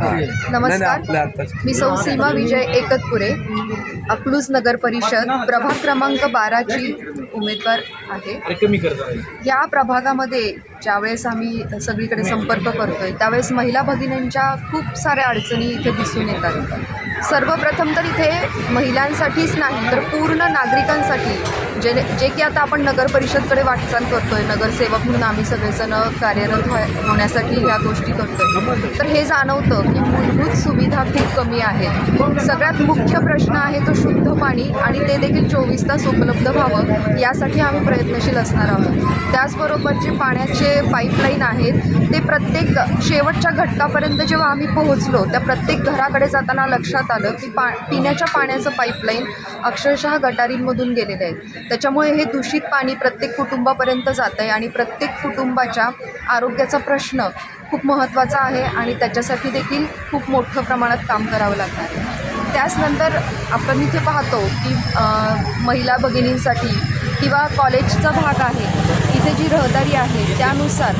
नमस्कार. मी सौ सीमा विजय एकतपुरे अकलूज नगर परिषद प्रभाग क्रमांक बाराची उमेदवार आहे. या प्रभागामध्ये ज्यावेळेस आम्ही सगळीकडे संपर्क करतोय त्यावेळेस महिला भगिनींच्या खूप साऱ्या अडचणी इथे दिसून येतात. सर्वप्रथम तर इथे महिलांसाठीच नाही तर पूर्ण नागरिकांसाठी जे जे की आता आपण नगर परिषदकडे वाटचाल करतोय नगरसेवक म्हणून आम्ही सगळेजण कार्यरत व्हाय- होण्यासाठी ह्या गोष्टी करतोय. तर हे जाणवतं की मूलभूत सुविधा खूप कमी आहे. सगळ्यात मुख्य प्रश्न आहे तो शुद्ध पाणी आणि ते देखील चोवीस तास उपलब्ध व्हावं यासाठी आम्ही प्रयत्नशील असणार आहोत. त्याचबरोबर जे पाण्याचे पाईपलाईन आहेत ते प्रत्येक शेवटच्या घटकापर्यंत जेव्हा आम्ही पोहोचलो त्या प्रत्येक घराकडे जाताना लक्षात आलं की पा पिण्याच्या पाण्याचं पाईपलाईन अक्षरशः गटारींमधून गेलेलं आहे. त्याच्यामुळे हे दूषित पाणी प्रत्येक कुटुंबापर्यंत जात आहे आणि प्रत्येक कुटुंबाच्या आरोग्याचा प्रश्न खूप महत्त्वाचा आहे आणि त्याच्यासाठी देखील खूप मोठं प्रमाणात काम करावं लागणार आहे. त्याचनंतर आपण इथे पाहतो की महिला भगिनींसाठी किंवा कॉलेजचा भाग आहे इथे जी रहदारी आहे त्यानुसार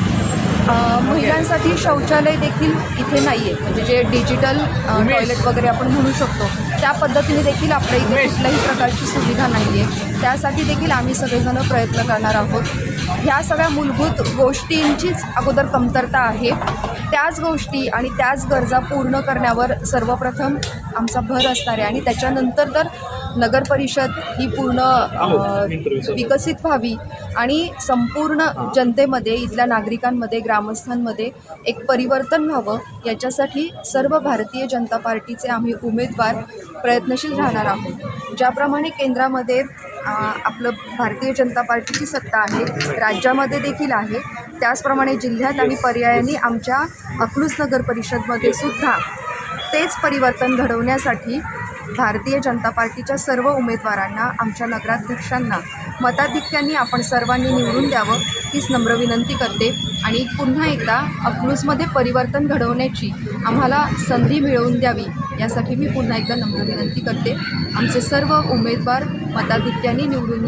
महिलांसाठी शौचालय देखील इथे नाही आहे म्हणजे जे डिजिटल टॉयलेट वगैरे आपण म्हणू शकतो त्या पद्धतीने देखील आपल्या इथे कुठल्याही प्रकारची सुविधा नाही आहे त्यासाठी देखील आम्ही सगळेजण प्रयत्न करणार आहोत. ह्या सगळ्या मूलभूत गोष्टींचीच अगोदर कमतरता आहे. त्याच गोष्टी आणि त्याच गरजा पूर्ण करण्यावर सर्वप्रथम आमचा भर असणार आहे. आणि त्याच्यानंतर तर नगर परिषद ही पूर्ण विकसित व्हावी आणि संपूर्ण जनतेमध्ये इथल्या नागरिकांमध्ये ग्रामस्थांमध्ये एक परिवर्तन व्हावं याच्यासाठी सर्व भारतीय जनता पार्टीचे आम्ही उमेदवार प्रयत्नशील राहणार आहोत. ज्याप्रमाणे केंद्रामध्ये आपलं भारतीय जनता पार्टीची सत्ता आहे राज्यामध्ये देखील आहे. त्याचप्रमाणे जिल्ह्यात आणि पर्यायाने आमच्या अकलूज नगर परिषदमध्ये सुद्धा तेच परिवर्तन घडवण्यासाठी भारतीय जनता पार्टीच्या सर्व उमेदवारांना आमच्या नगराध्यक्षांना मताधिक्यांनी आपण सर्वांनी निवडून द्यावं हीच नम्र विनंती करते. आणि पुन्हा एकदा अकलूजमध्ये परिवर्तन घडवण्याची आम्हाला संधी मिळवून द्यावी यासाठी मी पुन्हा एकदा नम्र विनंती करते. आमचे सर्व उमेदवार मताधिक्यांनी निवडून